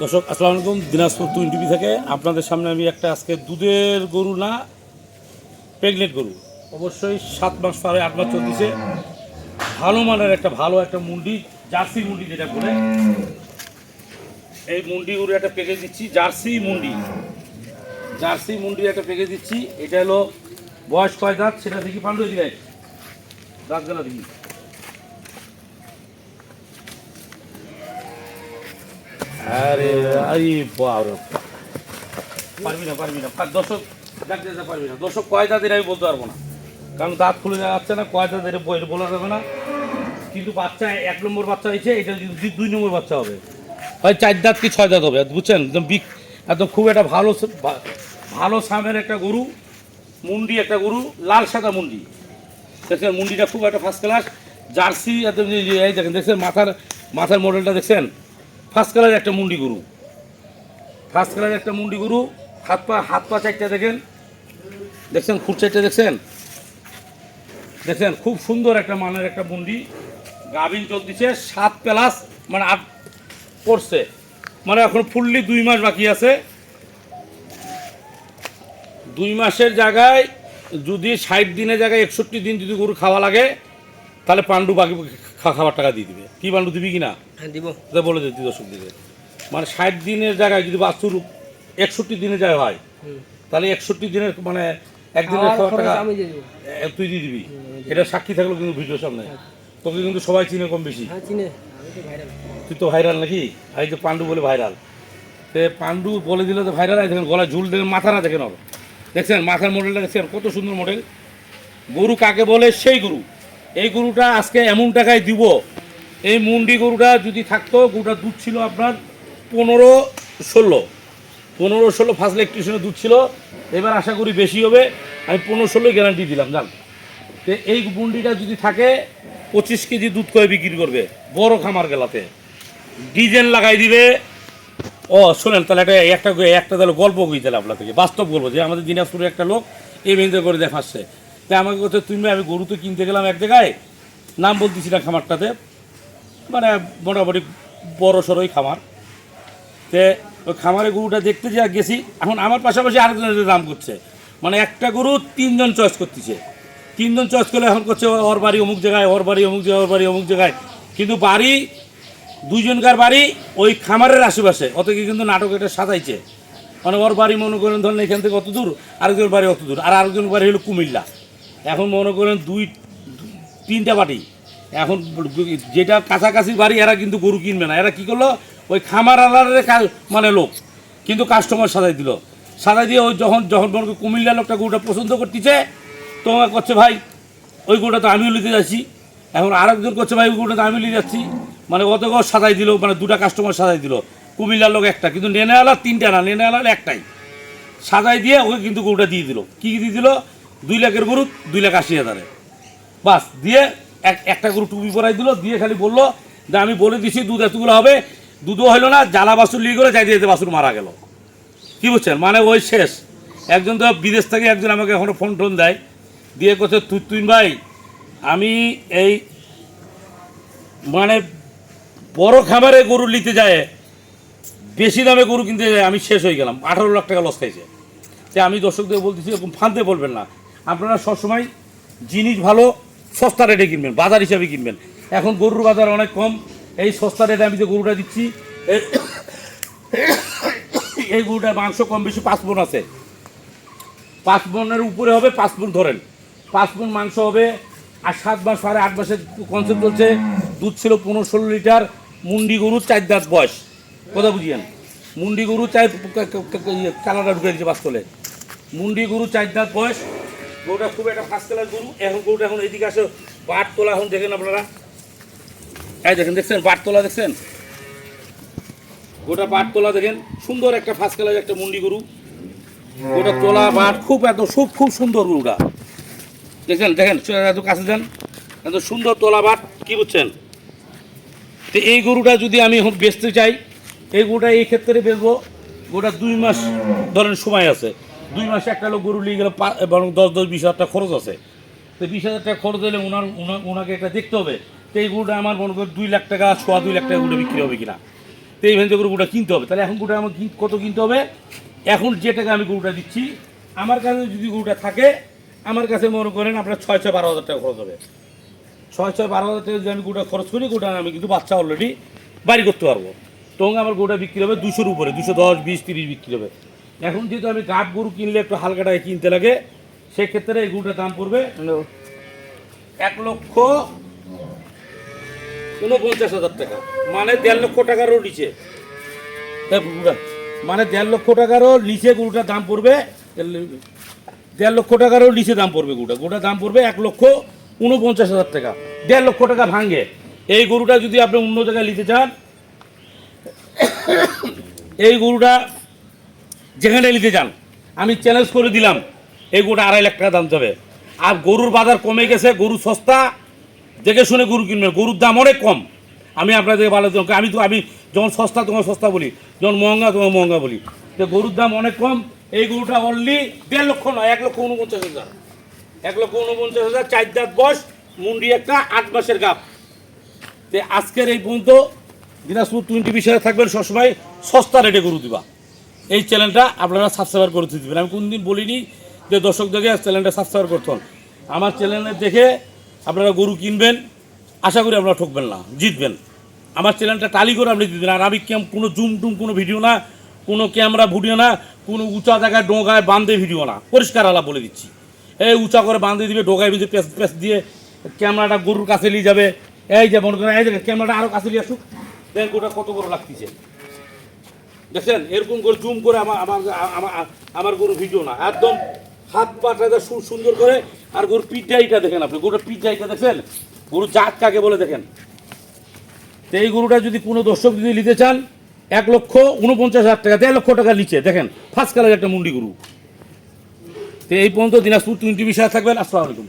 দর্শক, আসসালামু আলাইকুম, দিনাজপুর টুইন টিভি থেকে। আপনাদের সামনে আমি একটা আজকে দুধের গরু না প্রেগনেন্ট গরু। অবশ্যই সাত মাস পারে, আট মাস চলতেছে। ভালো মানের একটা, ভালো একটা মুন্ডি, জার্সি মুন্ডি যেটা বলে। এই মুন্ডি গরু একটা প্যাকেজ দিচ্ছি, জার্সি মুন্ডি। জার্সি মুন্ডি একটা প্যাকেজ দিচ্ছি, এটা হলো বয়স কয় দাঁত, সেটা দেখি পান্ডু দিকে। দাঁতগুলো দেখি। আরে আরে বাবা পারবি না পারবি না। দর্শক ডাকতে যেতে পারবি না। দর্শক কয় দাঁতের আমি বলতে পারব না। কারণ দাঁত খুলে যাচ্ছে না, কয় দাঁতের বলা যাবে না। কিন্তু বাচ্চা এক নম্বর বাচ্চা হয়েছে, এটা যদি দুই নম্বর বাচ্চা হবে। হয় চার দাঁত কি ছয় দাঁত হবে? বুঝছেন, একদম বিগ, একদম খুব একটা ভালো ভালো সামের একটা গরু, মুন্ডি একটা গরু, লাল সাদা মুন্ডি। দেখছেন, মুন্ডিটা খুব একটা ফার্স্ট ক্লাস জার্সি, একদম দেখেন, দেখছেন মাথার মাথার মডেলটা দেখছেন? ফার্স্ট কালারের একটা মুন্ডি গরু। ফার্স্ট কালারের একটা মুন্ডি গরু, হাত পা হাত পা চারটা দেখেন। দেখছেন খুব চারটা দেখছেন? দেখছেন, খুব সুন্দর একটা মানের একটা মুন্ডি। গাভিন চলতেছে, সাত প্লাস মানে আট পড়ছে। মানে এখন ফুললি দুই মাস বাকি আছে। দুই মাসের জায়গায় যদি ষাট দিনের জায়গায় একষট্টি দিন যদি গরু খাওয়া লাগে তাহলে পাণ্ডু বাকি খাবার টাকা দিয়ে দিবে। কি পাণ্ডু দিবি কি না হ্যাঁ দিব। বলে দিচ্ছি দর্শক দিকে মানে ষাট দিনের জায়গায় যদি বাছুর একষট্টি দিনের জায়গায় হয় তাহলে একষট্টি দিনের মানে একদিনের খাবার টাকা দেবো। তুই দিয়ে দিবি। এটা সাক্ষী থাকল কিন্তু ভিডিওর সামনে। তোকে কিন্তু সবাই চিনে কম বেশি। হ্যাঁ তুই তো ভাইরাল নাকি? এই যে পাণ্ডু বলে ভাইরাল তে পাণ্ডু বলে দিলে তো ভাইরাল আছে দেখেন গলায় ঝুল দেখেন মাথা না দেখেন দেখছেন? মাথার মডেলটা দেখছেন? কত সুন্দর মডেল গরু কাকে বলে? সেই গরু। এই গরুটা আজকে এমন টাকায় দিব। এই মুন্ডি গরুটা যদি থাকতো, গরুটা দুধ ছিল আপনার পনেরো ষোলো। পনেরো ষোলো ফার্স্ট ইলেকট্রিশিয়ানের দুধ ছিল। এবার আশা করি বেশি হবে। আমি পনেরো ষোলোই গ্যারান্টি দিলাম জান তো এই মুন্ডিটা যদি থাকে, পঁচিশ কেজি দুধ করে বিক্রি করবে? বড় খামার গেলাতে। ডিজেল লাগাই দিবে। ও, শোনেন, তাহলে একটা একটা একটা তাহলে গল্প কই তাহলে আপনার থেকে? বাস্তব গল্প যে আমাদের দিনাজপুরের একটা লোক এই ভেঙে করে দেখাচ্ছে। তো আমাকে কথা তুমি আমি গরু তো কিনতে গেলাম এক জায়গায়। নাম বলতেছি না খামারটাতে। মানে মোটামুটি বড় সড়োই খামার। তে ওই খামারে গরুটা দেখতে যা গেছি, এখন আমার পাশাপাশি আরেকজনের দাম করছে। মানে একটা গরু তিনজন চয়েস করতেছে। তিনজন চয়েস করলে এখন করছে ওর বাড়ি অমুক জায়গায়, ওর বাড়ি অমুক জায়গায়, ওর বাড়ি অমুক জায়গায়। কিন্তু বাড়ি, দুইজনকার বাড়ি, ওই খামারের আশেপাশে। অত কি কিন্তু নাটক এটা সাজাইছে। মানে ওর বাড়ি মনে করেন ধরেন এখান থেকে অত দূর, আরেকজনের বাড়ি অত দূর। আর আরেকজনের বাড়ি হলো কুমিল্লা। এখন মনে করেন দুই, তিনটা বাড়ি এখন যেটা কাছাকাছি বাড়ি, এরা কিন্তু গরু কিনবে না। এরা কি করল? ওই খামার আলারের মানে লোক। কিন্তু কাস্টমার সাজাই দিল। সাজাই দিয়ে ওই যখন যখন মনে করেন কুমিল্লা লোকটা গরুটা পছন্দ করতেছে তোমার করছে ভাই, ওই গরুটা তো আমিও নিতে যাচ্ছি। এখন আরেকজন করছে, ভাই, ওই গরুটা তো আমি নিয়ে যাচ্ছি। মানে অত গো সাজাই দিল মানে দুটা কাস্টমার সাজাই দিল। কুমিল্লার লোক একটা, কিন্তু নেনেওয়ালা তিনটা না নেনেওয়ালা একটাই। সাজাই দিয়ে ওকে কিন্তু গরুটা দিয়ে দিল। কী দিয়ে দিল? দুই লাখের গরু, দুই লাখ আশি হাজারে। বাস, দিয়ে এক একটা গরু টুপি পরাই দিল, দিয়ে খালি বলল যে আমি বলে দিছি দুধ এতগুলো হবে, দুধও হইল না, জ্বালা বাসুর লিয়ে করে চাই দিয়ে বাসুর মারা গেল। কি বুঝছেন? মানে ওই শেষ। একজন তো বিদেশ থেকে একজন আমাকে এখনও ফোন টোন দেয়, দিয়ে করছে তুই তুই ভাই, আমি এই মানে বড় খামারে গরু নিতে যায়, বেশি দামে গরু কিনতে যায়, আমি শেষ হয়ে গেলাম। আঠারো লাখ টাকা লস খাইছে। তাই আমি দর্শকদের বলতেছি, এরকম ফানতে বলবেন না। আপনারা সবসময় জিনিস ভালো, সস্তা রেটে কিনবেন, বাজার হিসাবে কিনবেন। এখন গরুর বাজার অনেক কম, এই সস্তা রেটে আমি যে গরুটা দিচ্ছি, এই- গরুটার মাংস কম বেশি পাঁচ মন আছে। পাঁচ মনের উপরে হবে পাঁচ মন ধরেন। পাঁচ মন মাংস হবে, আর সাত মাস সাড়ে আট মাসের কনসেপ্ট চলছে দুধ ছিল পনেরো ষোলো লিটার, মুন্ডি গরু চার দাঁত বয়স। কথা বুঝিয়েন? মুন্ডি গরু চাই কালারটা ঢুকে দিচ্ছে বাস্তলে। মুন্ডি গরু চার দাঁত বয়স গরুটা খুব একটা ফার্স্ট ক্লাস গরু। এখন গরুটা এখন এদিকে আসে বাট তোলা এখন দেখেন আপনারা। এই দেখেন, দেখছেন? বাট তোলা দেখছেন? গোটা বাট তোলা দেখেন। সুন্দর একটা ফার্স্ট ক্লাস একটা মুন্ডি গরু। গোটা তোলা, বাট খুব এত খুব খুব সুন্দর গরুটা। দেখেন দেখেন এত কাছে যান এত সুন্দর তোলা, বাট কি বুঝছেন? তো এই গরুটা যদি আমি এখন বেচতে চাই, এই গরুটা এই ক্ষেত্রে বেচবো। গোটা দুই মাস ধরেন সময় আছে। দুই মাসে একটা লোক গরু নিয়ে গেলে বরং দশ দশ, বিশ হাজার টাকা খরচ আছে। তো বিশ হাজার টাকা খরচ হলে ওনার ওনা- ওনাকে একটা দেখতে হবে। তো এই গরুটা আমার মনে করি দুই লাখ টাকা, সোয়া দুই লাখ টাকা গরুটা বিক্রি হবে কিনা। তো এই ভেঞ্জে গরুটা কিনতে হবে। তাহলে এখন গরুটা আমার কত কিনতে হবে? এখন যে টাকা আমি গরুটা দিচ্ছি, আমার কাছে যদি গরুটা থাকে, আমার কাছে মনে করেন আপনার ছয় ছয়, বারো হাজার টাকা খরচ হবে। ছয় ছয়, বারো হাজার টাকা যদি আমি গোটা খরচ করি গোটা আমি কিন্তু বাচ্চা অলরেডি বাড়ি করতে পারব। তখন আমার গোটা বিক্রি হবে দুশোর উপরে দুশো দশ, বিশ, তিরিশ বিক্রি হবে। এখন যেহেতু আমি গাব গরু কিনলে একটু হালকা টাকা কিনতে লাগে সেক্ষেত্রে এই গরুটার দাম পড়বে এক লক্ষ উনপঞ্চাশ হাজার টাকা। মানে দেড় লক্ষ টাকারও নিচে। গরুটা মানে দেড় লক্ষ টাকারও নিচে গরুটার দাম পড়বে দেড় লক্ষ টাকারও নিচে দাম পড়বে গরুটা। গরুটার দাম পড়বে এক লক্ষ উনপঞ্চাশ হাজার টাকা। দেড় লক্ষ টাকা ভাঙে। এই গরুটা যদি আপনি অন্য জায়গায় নিতে চান এই গরুটা যেখানে নিতে যান, আমি চ্যালেঞ্জ করে দিলাম, এই গরুটা আড়াই লাখ টাকা দাম যাবে। আর গরুর বাজার কমে গেছে, গরু সস্তা, দেখে শুনে গরু কিনবেন, গরুর দাম অনেক কম। আমি আপনাদের ভালো আমি তো, আমি যখন সস্তা, তখন সস্তা বলি, যখন মহঙ্গা, তখন মহঙ্গা বলি। তো গরুর দাম অনেক কম, এই গরুটা অনলি দেড় লক্ষ নয়, এক লক্ষ উনপঞ্চাশ হাজার। এক লক্ষ উনপঞ্চাশ হাজার, চার দাঁত বয়স, মুন্ডি একটা আট মাসের গাপ। তে আজকের এই পর্যন্ত দিনাজপুর টোয়েন্টি বিষয়ে থাকবেন সবসময় সস্তা রেটে গরু দিবা। এই চ্যানেলটা আপনারা সাবস্ক্রাইব করে দিবেন আমি কোনদিন বলিনি যে দর্শক দেখে চ্যানেলটা সাবস্ক্রাইব করতে হন আমার চ্যানেলে দেখে আপনারা গরু কিনবেন, আশা করি আপনারা ঠকবেন না, জিতবেন। আমার চ্যানেলটা টালি করে আপনি দিবেন আর আমি কেম কোনো জুম টুম, কোনো ভিডিও না, কোনো ক্যামেরা ভিডিও না, কোনো উঁচা জায়গায় ডোগায় বাঁধে ভিডিও না। পরিষ্কার আলা বলে দিচ্ছি। এই উঁচা করে বাঁধে দিবে, ডোগায় ভিতরে পেস পেস দিয়ে ক্যামেরাটা গরুর কাছে নিয়ে যাবে। এই যে মনে করেন এই দেখেন ক্যামেরাটা আরও কাছে নিয়ে আসুক। দেখেন গোটা কত বড় লাগতেছে। দেখছেন? এরকম করে জুম করে আমার আমার আমার গরু ভিডিও না। একদম হাত পাটা সুন্দর করে, আর গরুর পিঠাইটা দেখেন আপনি। গরুর পিঠাইটা দেখেন গরু জাত কাকে বলে দেখেন? তো এই গরুটা যদি কোনো দর্শক যদি নিতে চান, এক লক্ষ উনপঞ্চাশ হাজার টাকা দেড় লক্ষ টাকা নিচে। দেখেন ফার্স্ট কালার একটা মুন্ডি গরু। তো এই পর্যন্ত দিনাজপুর টোয়েন্টি বিষয়ে থাকবেন। আসসালামু আলাইকুম।